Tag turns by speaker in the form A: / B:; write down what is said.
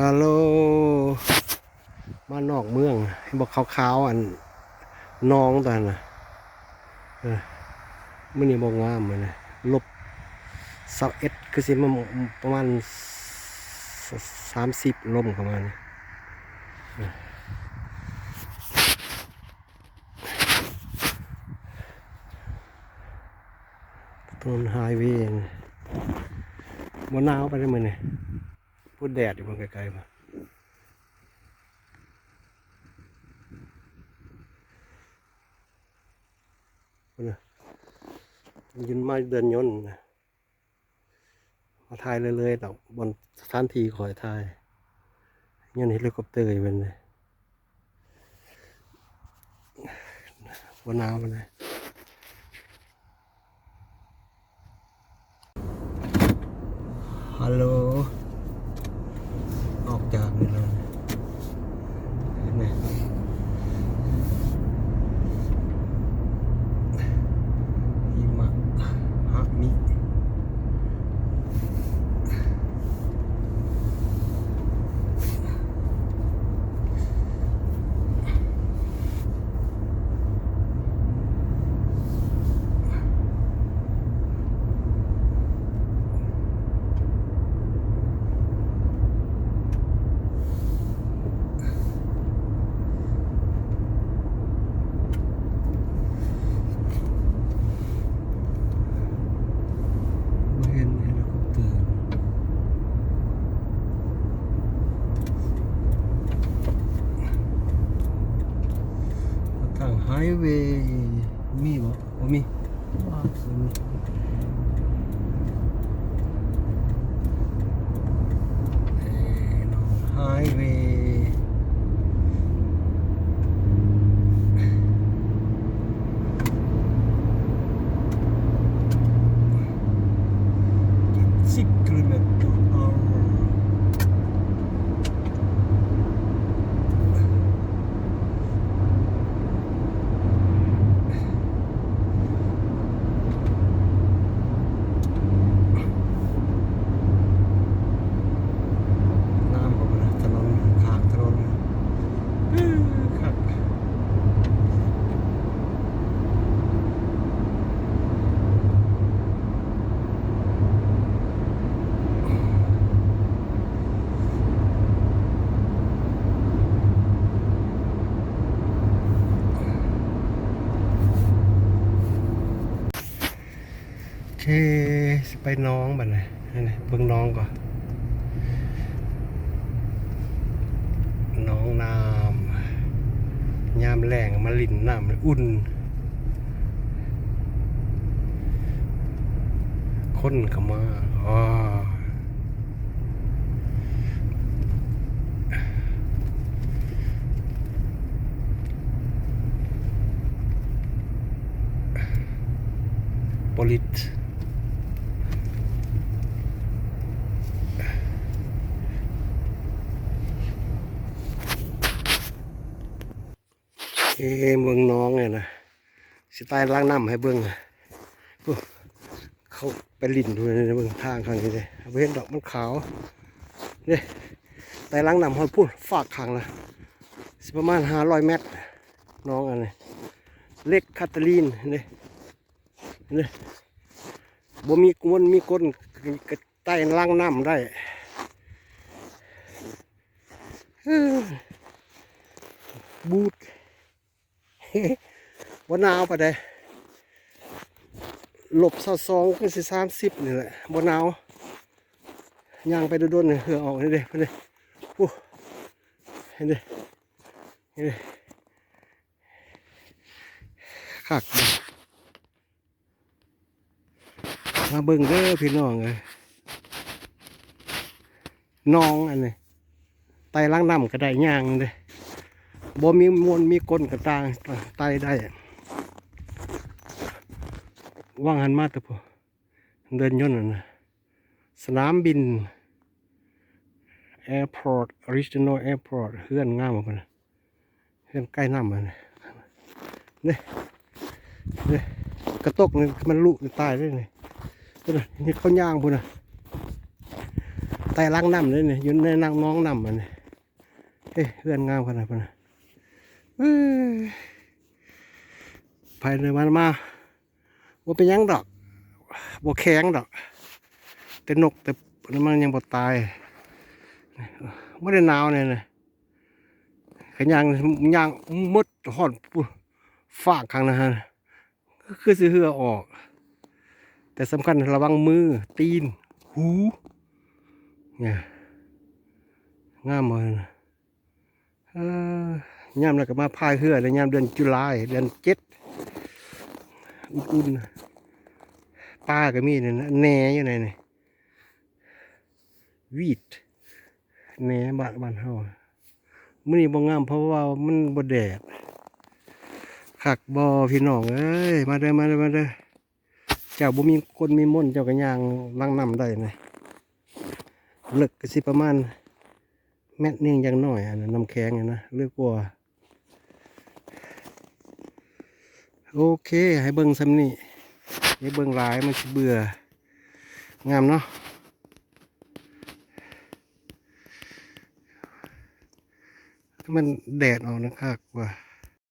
A: ฮัลโหลมานอกเมืองให้บอกขาวๆอันน้องตอนน่ะเออมื่อนี้บอกงามเลยนะลบสักเอ็ดคือสิมันประมาณสามสิบลมประมาณนี้เออถนไฮเวย์นี่บนหนาวไปได้มั้ยเนี่ย พูดแดดอยู่มันไกลๆมาพุ่นยืนมาเดินยนต์นมาถ่ายเลยๆแต่บนสถานที่คอยถ่ายยนเฮลิคอปเตอร์อยู่เป็นเลยบนนาวมันเลยฮัลโหล ออกจากนี่เลยนี่หิมะ ฮะมิบ่เห็นเฮลิคอปเตอร์ ทางไฮเวย์มีบ่บ่มีบ่มีเอ่อน้องไฮเวย์สิบกิโลเมตรต่อ hour น้ำผมนะถนนขางถนนอื้อครับโอเคสิไปน้องบัดนะนั่นเบิ่งน้องก่อน น้องน้ำยามแรงมาลินน้ำอุ่น คนเข้ามาอ๋อปลิต เอ้เมืองน้องเนี่ยนะสิตายล้างน้ำให้เบิ้งอะโอ้เขาไปลิ่นดูในเบิ้องทางข้างนี้เลยเอาไปเห็นดอกมันขาวเนี่ยตายล้างน้ำเขาพูดฝากขังละสิประมาณห้าร้อยเมตร น้องอันนี้เล็กคาตาลีนเนี่ยเนี่ยบ่มีกวนมีก้นก็ใต้ล้างน้ำได้บูด วันหนาวไปได้หลบเสาสองก็สิสามสิบนี่แหละบนหนาวย่างไปโดนๆเนี่ยเหือออกนี่เด้เพื่อนเด้โอ้เห็นเด้เห็นเด้คักมาเบิ่งเด้อพี่น้องเลยน้องอันนี้ไตล้างน้ำก็ได้ย่างเด้ บ่มีมวลมีก้นกระตางไตได้ว่างหันมาต่พอเดินย่นต์นั่นนะสนามบิน Airport Original Airport เฮือนงามกว่านเฮือนใกล้น้ำมันนี่นี่กระตกนี่มันลุตายได้เลยนี่นี่เขาย่างพุ่นนะใต้ล้างน้ำเลยเนี่ยยู่ในนางน้องน้ำมันนี่เฮ้ยเพื่อนงามขนาดนั้นะเอ้ย ภายในวันมาว่าเป็นยังดอกบ่แข็งดอก แต่นกแต่มันยังบ่ตายไม่ได้หนาวเนี่ยนะขยางยางมดหอนฝากข้างนะฮะก็คือสิเหือออก แต่สำคัญระวังมือตีน หูเนี่ยงามเลยนะ ยามแล้วก็มาพายเรือในยามเดือนจุลายเดือนเจ็ดอุ่นๆป้าก็มีเนี่ยนะแหนอยู่ในนี่วีดแหนบ้านบ้านเฮามื้อนี้บ่งามเพราะว่ามันบ่แดดคักบ่พี่น้องเอ้ยมาเด้อมาเด้อมาเด้อเจ้าบ่มีคนมีม่นเจ้าก็ย่างล้างน้ำได้นะเลิกก็สิประมาณแมตรหนึงอย่างน้อยอันน้ำแข็งนะเลือกกว่า โอเค ให้เบิ่งซ้ำนี่ให้เบิ่งหลายมันเบื่อ งามเนาะมันแดดออกนะครับว่า